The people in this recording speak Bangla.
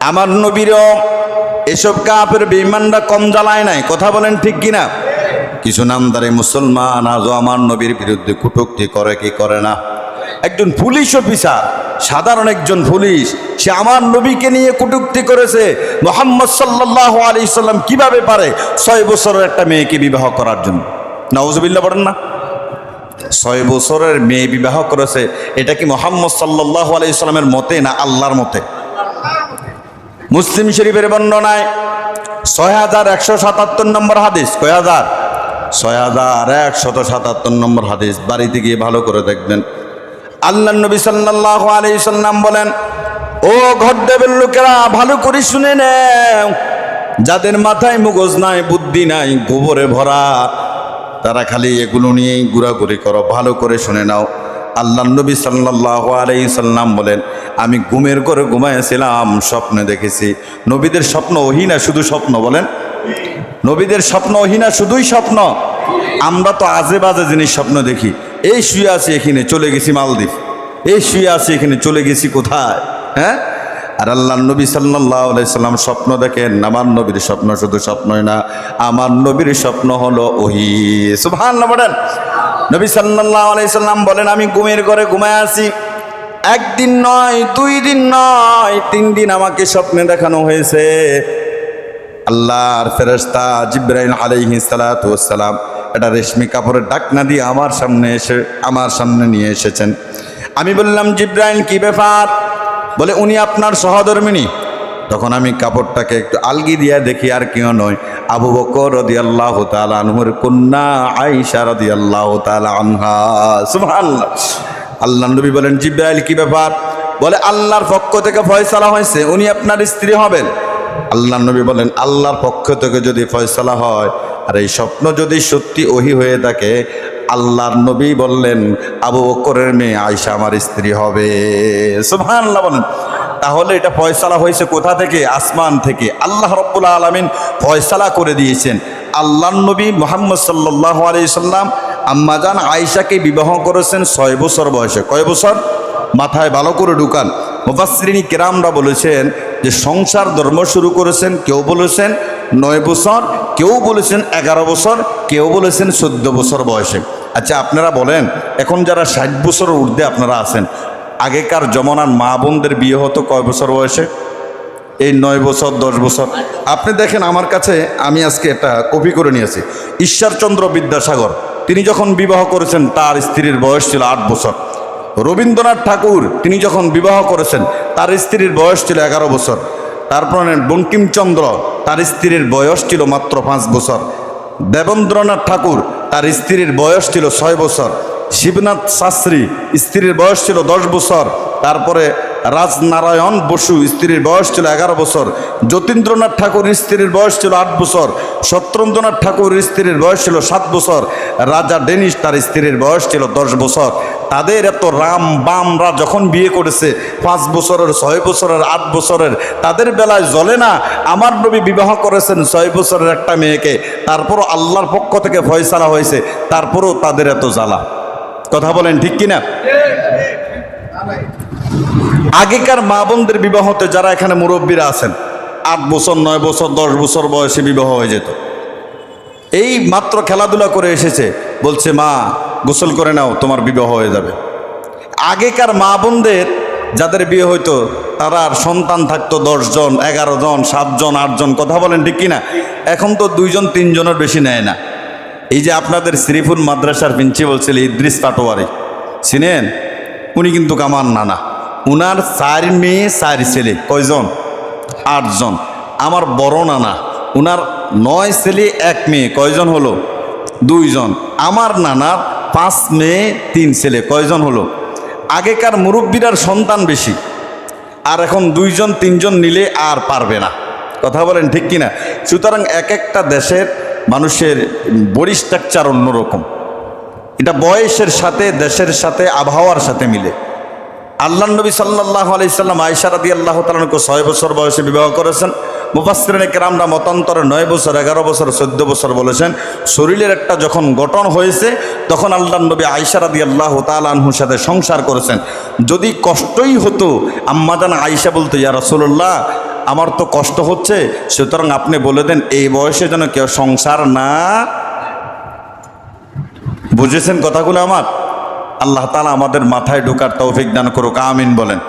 আমার নবীরও এসব কাপের বেইমানরা কম জ্বালায় নাই, কথা বলেন ঠিক কিনা? কিছু নামদারে মুসলমান আজও আমার নবীর বিরুদ্ধে কুটুক্তি করে কি করে না? একজন পুলিশ অফিসার, সাধারণ একজন পুলিশ, সে আমার নবীকে নিয়ে কুটুক্তি করেছে। মোহাম্মদ সাল্লাহ আলি সাল্লাম কীভাবে পারে? ছয় বছরের একটা মেয়েকে বিবাহ করার জন্য। নওয়াজবিল্লা পড়েন না। ছয় বছরের মেয়ে বিবাহ করেছে, এটা কি মোহাম্মদ সাল্লাহ আলি সাল্লামের মতে না আল্লাহর মতে? মুসলিম শরীফের বর্ণনায় ছয় হাজার একশো সাতাত্তর নম্বর হাদিস, কয় হাজার? ছয় হাজার একশত সাতাত্তর নম্বর হাদিস, বাড়িতে গিয়ে ভালো করে দেখবেন। আল্লাহ নবী সাল্লাহ আলি সাল্লাম বলেন, ও ঘর দেবের লোকেরা, ভালো করে শুনে নেও। যাদের মাথায় মুগজ নাই, বুদ্ধি নাই, গোবরে ভরা, তারা খালি এগুলো নিয়েই ঘোরাঘুরি করো, ভালো করে শুনে নাও। আল্লাহ নবী সাল্লাহ আলাই সাল্লাম বলেন, আমি ঘুমের করে ঘুমাইছিলাম স্বপ্নে দেখেছি। নবীদের স্বপ্ন ওহিনা শুধু স্বপ্ন বলেন? নবীদের স্বপ্ন ওহিনা শুধুই স্বপ্ন? আমরা তো আজে বাজে জিনিস স্বপ্ন দেখি। এই শুয়ে আছি এখানে, চলে গেছি মালদ্বীপ। এই শুয়ে আছি এখানে, চলে গেছি কোথায়? হ্যাঁ? আর আল্লাহ নবী সাল্লাহ সাল্লাম স্বপ্ন দেখেন, আমার নবীর স্বপ্ন শুধু স্বপ্নই না, আমার নবীর স্বপ্ন হলো ওহি। সুভান বলেন। নবী সাল্লাহ আলাইসাল্লাম বলেন, আমি ঘুমের ঘরে ঘুমায় আছি। একদিন নয়, দুই দিন নয়, তিন দিন আমাকে স্বপ্নে দেখানো হয়েছে। আল্লাহর ফেরস্তা জিব্রাহিম আলাইহি সালাম এটা রেশমি কাপড়ের ডাকনা দিয়ে আমার সামনে এসে, আমার সামনে নিয়ে এসেছেন। আমি বললাম জিব্রাহিম কি ব্যাপার? বলে, উনি আপনার সহধর্মিনী। তখন আমি কাপড়টাকে একটু আলগি দিয়ে দেখি আর কেউ নয়। আবু বকর রদি আল্লাহ আনহুর কন্যা আইসা রদি আল্লাহ আল্লাহ নবী বলেন, জিব্রাইল, কি ব্যাপার? বলে, আল্লাহর পক্ষ থেকে ফয়সালা হয়েছে, উনি আপনার স্ত্রী হবেন। আল্লাহ নবী বলেন, আল্লাহর পক্ষ থেকে যদি ফয়সালা হয়, আর এই স্বপ্ন যদি সত্যি ওহি হয়ে থাকে, আল্লাহর নবী বললেন, আবু বকরের মেয়ে আয়সা আমার স্ত্রী হবে। সুবহানাল্লাহ বলেন। তাহলে এটা ফয়সালা হয়েছে কোথা থেকে? আসমান থেকে। আল্লাহ রব্বুল আলমিন ফয়সালা করে দিয়েছেন। আল্লাহ নবী মোহাম্মদ সাল্লাহ আলি সাল্লাম আম্মাজান আয়সাকে বিবাহ করেছেন ছয় বছর বয়সে। কয় বছর? মাথায় ভালো করে ঢুকান। মুফাসরিনী কেরামরা বলেছেন যে, সংসার ধর্ম শুরু করেছেন, কেউ বলেছেন নয় বছর, কেউ বলেছেন এগারো বছর, কেউ বলেছেন চোদ্দ বছর বয়সে। আচ্ছা আপনারা বলেন, এখন যারা ষাট বছরের ঊর্ধ্বে আপনারা আছেন আগেকার জমানার মা বোনদের বিয়ে হতো কয় বছর বয়সে? এই নয় বছর, দশ বছর। আপনি দেখেন আমার কাছে আমি আজকে একটা কপি করে নিয়েছি। ঈশ্বরচন্দ্র বিদ্যাসাগর, তিনি যখন বিবাহ করেছেন, তার স্ত্রীর বয়স ছিল আট বছর। রবীন্দ্রনাথ ঠাকুর, তিনি যখন বিবাহ করেছেন, তার স্ত্রীর বয়স ছিল এগারো বছর। তারপরে বঙ্কিমচন্দ্র, তার স্ত্রীর বয়স ছিল মাত্র পাঁচ বছর। দেবেন্দ্রনাথ ঠাকুর, তার স্ত্রীর বয়স ছিল ছয় বছর। শিবনাথ শাস্ত্রী স্ত্রীর বয়স ছিল দশ বছর। তারপরে রাজনারায়ণ বসু স্ত্রীর বয়স ছিল এগারো বছর। যতীন্দ্রনাথ ঠাকুর স্ত্রীর বয়স ছিল আট বছর। সত্যেন্দ্রনাথ ঠাকুর স্ত্রীর বয়স ছিল সাত বছর। রাজা ডেনিস তার স্ত্রীর বয়স ছিল দশ বছর। তাদের এত রাম বামরা যখন বিয়ে করেছে, পাঁচ বছরের, ছয় বছরের, আট বছরের, তাদের বেলায় জ্বলে না? আমার নবী বিবাহ করেছেন ছয় বছরের একটা মেয়েকে। তারপরও আল্লাহর পক্ষ থেকে ফয়সালা হয়েছে। তারপরও তাদের এত জ্বালা। কথা বলেন, ঠিক কিনা? আগেকার মা বোনদের বিবাহতে যারা এখানে মুরব্বীরা আছেন, আট বছর, নয় বছর, দশ বছর বয়সে বিবাহ হয়ে যেত। এই মাত্র খেলাধুলা করে এসেছে, বলছে, মা, গোসল করে নাও, তোমার বিবাহ হয়ে যাবে। আগেকার মা বোনদের, যাদের বিয়ে হইতো, তারা সন্তান থাকতো দশজন এগারো জন সাতজন আটজন কথা বলেন, ঠিক কিনা? এখন তো দুইজন, তিনজনের বেশি নেয় না। এই যে আপনাদের শ্রীফুল মাদ্রাসার প্রিন্সিপাল ছিল ইদ্রিস পাটোয়ারি, চিনেন? উনি কিন্তু কামার নানা। উনার চার মেয়ে, চার ছেলে, কয়জন? আটজন। আমার বড় নানা, উনার নয় ছেলে, এক মেয়ে, কয়জন হলো? দুইজন। আমার নানার পাঁচ মেয়ে, তিন ছেলে, কয়জন হলো? আগেকার মুরব্বীরার সন্তান বেশি। আর এখন দুইজন, তিনজন নিলে আর পারবে না। কথা বলেন ঠিক কিনা? সুতরাং এক একটা দেশের মানুষের বডি স্ট্রাকচার অন্যরকম। এটা বয়সের সাথে, দেশের সাথে, আবহাওয়ার সাথে মিলে। আল্লাহ নবী সাল্লাহ আলাইসাল্লাম আয়সা রাদি আল্লাহ তালকে ছয় বছর বয়সে বিবাহ করেছেন। মুফাসরিন কেরামরা মতান্তরে নয় বছর, এগারো বছর, চোদ্দ বছর বলেছেন, শরীরের একটা যখন গঠন হয়েছে, তখন আল্লাহ নবী আয়সা রাদি আল্লাহ তালহুর সাথে সংসার করেছেন। যদি কষ্টই হতো আম্মাদান আয়সা বলতো, ইয়া রসুল্লাহ আমার তো কষ্ট হচ্ছে, সুতরাং আপনি বলে দেন, এই বয়সে যেন কেউ সংসার না বুঝেছেন কথাগুলো আমার? আল্লাহ তালা আমাদের মাথায় ঢোকার তৌফিক দান করুক, আমিন বলেন।